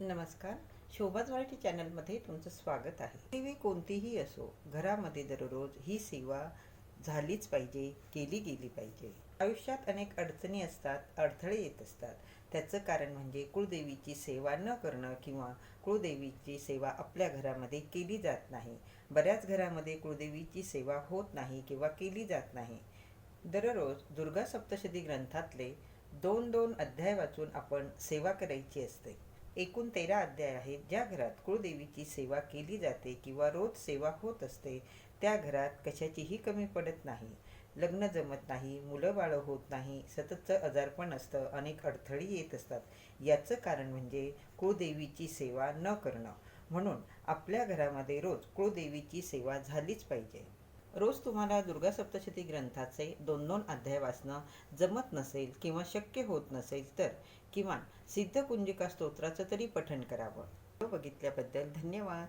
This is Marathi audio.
नमस्कार. शोभाज मराठी चॅनलमध्ये तुमचं स्वागत आहे. टी कोणतीही असो घरामध्ये दररोज ही सेवा झालीच पाहिजे केली गेली पाहिजे. आयुष्यात अनेक अडचणी असतात अडथळे येत असतात. त्याचं कारण म्हणजे कुळदेवीची सेवा न करणं किंवा कुळदेवीची सेवा आपल्या घरामध्ये केली जात नाही. बऱ्याच घरामध्ये कुळदेवीची सेवा होत नाही किंवा केली जात नाही. दररोज दुर्गा सप्तशती ग्रंथातले दोन दोन अध्याय वाचून आपण सेवा करायची असते. एकूण तेरा अध्याय आहेत. ज्या घरात कुळदेवीची सेवा केली जाते किंवा रोज सेवा होत असते त्या घरात कशाचीही कमी पडत नाही. लग्न जमत नाही मुलं बाळं होत नाही सततचं आजारपण असतं अनेक अडथळे येत असतात. याचं कारण म्हणजे कुळदेवीची सेवा न करणं. म्हणून आपल्या घरामध्ये रोज कुळदेवीची सेवा झालीच पाहिजे. रोज तुम्हाला दुर्गा सप्तशती ग्रंथाचे दोन दोन अध्याय वाचणं जमत नसेल किंवा शक्य होत नसेल तर किमान सिद्धकुंजिका स्तोत्राचं तरी पठण करावं. बघितल्याबद्दल धन्यवाद.